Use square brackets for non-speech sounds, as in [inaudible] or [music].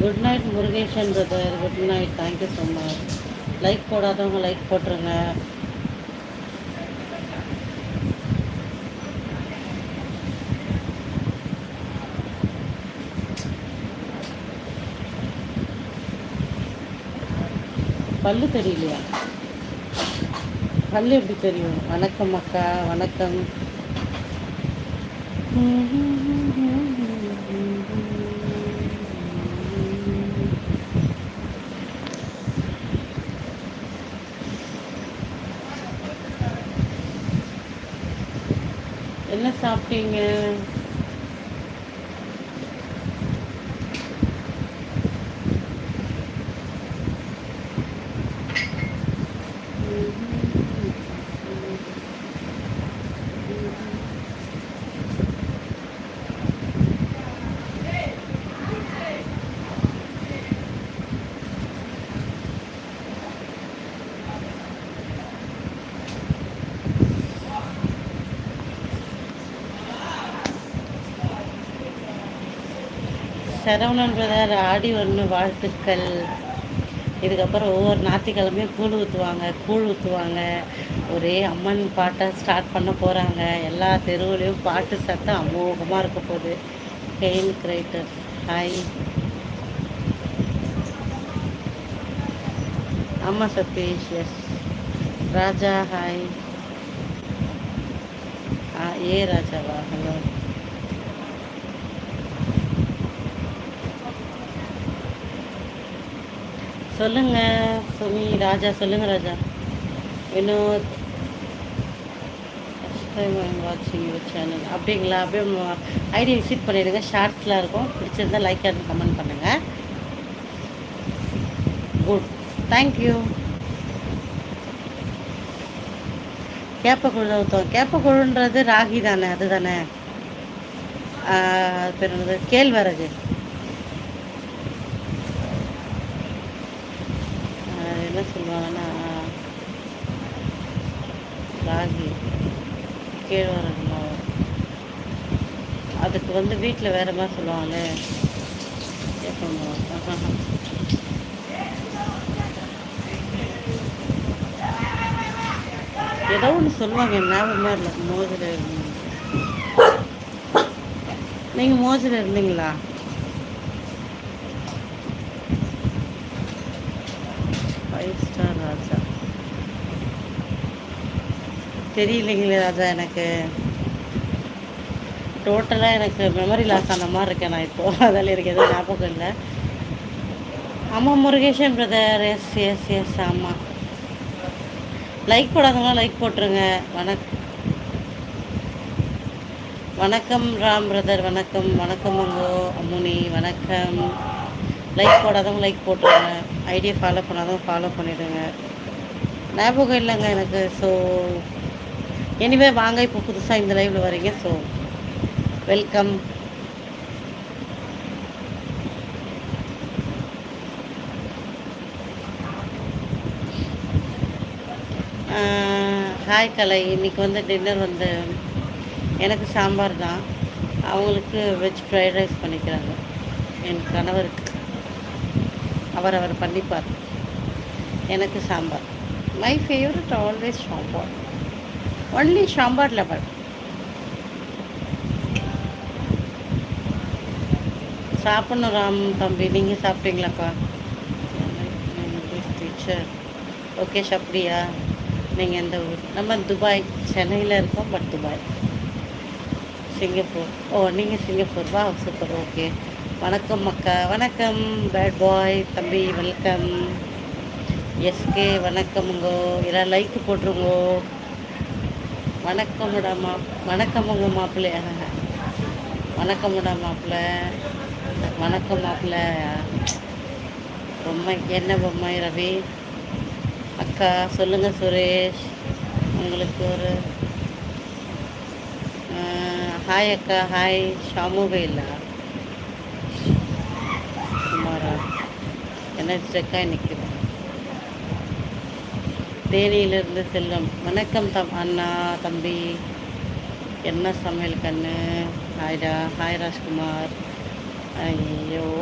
Good night Murugesan brother good night thank you so much like போடாதவங்க like போட்டுருங்க. பல்லு தெரியலையா? பல்லு எப்படி தெரியும்? வணக்கம் அக்கா. வணக்கம். [laughs] என்ன சாப்பிட்டீங்க? சரவணன் பிரதர் ஆடி ஒன்று வாழ்த்துக்கள். இதுக்கப்புறம் ஒவ்வொரு ஞாயிற்றுக்கிழமையும் கூழ் ஊற்றுவாங்க கூழ் ஊற்றுவாங்க ஒரே அம்மன் பாட்டை ஸ்டார்ட் பண்ண போகிறாங்க எல்லா தெருவுலேயும் பாட்டு சத்தம் அமோகமாக இருக்க போகுது. கெயின் கிரேட்டர் ஹாய் ஆமாம் சதீஷ் எஸ் ராஜா ஹாய் ஆ ஏ ராஜாவா? ஹலோ சொல்லுங்க சுமி ராஜா சொல்லுங்க ராஜா. வினோத் வாட்சிங் யூர் சேனல் அப்படிங்களா? அப்படியே ஐடி விசிட் பண்ணிடுங்க. ஷார்ட்ஸ்லாம் இருக்கும். பிடிச்சிருந்தா லைக் அண்ட் கமெண்ட் பண்ணுங்கள் குட் தேங்க்யூ கேப்பக்குழு ஊற்றுவோம் கேப்பக்குழுன்றது ராகி தானே அது தானே பேர் கேழ்வரகு. என்ன சொல்லுவாங்கன்னா ராகி கேழ்வரகு மாவு. அதுக்கு வந்து வீட்டில் வேற மாதிரி சொல்லுவாங்க. கேப்ப [laughs] ஏதோ ஒன்று சொல்லுவாங்க ஞாபகமாக இல்லை. மோதில் இருந்தீங்க நீங்கள் மோதில் இருந்தீங்களா? ஃபைவ் ஸ்டார் ராஜா. தெரியலைங்களே ராஜா எனக்கு. டோட்டலாக எனக்கு மெமரி லாஸ் ஆன மாதிரி இருக்கேன் நான் இப்போ அதில் எனக்கு எதுவும் ஞாபகம் இல்லை. ஆமாம் Murugesan brother yes yes yes ஆமாம் லைக் போடாதவங்களாம் லைக் போட்டுருங்க. வணக் வணக்கம் ராம் பிரதர் வணக்கம். வணக்கம் உங்கோ அம்முனி. வணக்கம். லைக் போடாதவங்க லைக் போட்டுருங்க. ஐடியை ஃபாலோ பண்ணாதான் ஃபாலோ பண்ணிவிடுங்க ஞாபகம் இல்லைங்க எனக்கு ஸோ எனிவே வாங்க இப்போ புதுசாக இந்த லைவில் வரீங்க ஸோ வெல்கம் ஹாய் கலை. இன்னைக்கு வந்து டின்னர் வந்து எனக்கு சாம்பார் தான். அவங்களுக்கு வெஜ் ஃப்ரைட் ரைஸ் பண்ணிக்கிறாங்க. என் கணவருக்கு. அவர் அவர் பண்ணிப்பார். எனக்கு sambar. My favourite always sambar. Only sambar level சாப்பிட்ணும் ராம் தம்பி. நீங்கள் சாப்பிட்டீங்களாப்பா டீச்சர் ஓகே அப்படியா நீங்கள் எந்த ஊர். நம்ம துபாய். சென்னையில் இருக்கோம் பட் துபாய். சிங்கப்பூர். ஓ நீங்கள் சிங்கப்பூர். வா சூப்பர் ஓகே. வணக்கம் அக்கா வணக்கம் பேட் பாய் தம்பி வெல்கம் எஸ்கே வணக்கமுங்கோ எல்லாம் லைக் போட்டுருங்கோ. வணக்கம்டா மா வணக்கமுங்க மாப்பிள்ளை. வணக்கம்டா மாப்பிள்ளை வணக்கம் மாப்பிள்ளை. பொம்மை என்ன பொம்மை ரவி? அக்கா சொல்லுங்கள் சுரேஷ். உங்களுக்கு ஒரு ஹாய் அக்கா ஹாய் ஷாமுவேலா குமாரா என்ன ஸ்டெக்காக நிற்குது தேனியிலிருந்து செல்வம் வணக்கம் தம் அண்ணா தம்பி. என்ன சமையல் கண்ணு? ஹாய்டா. ஹாய் ராஜ்குமார். ஐயோ.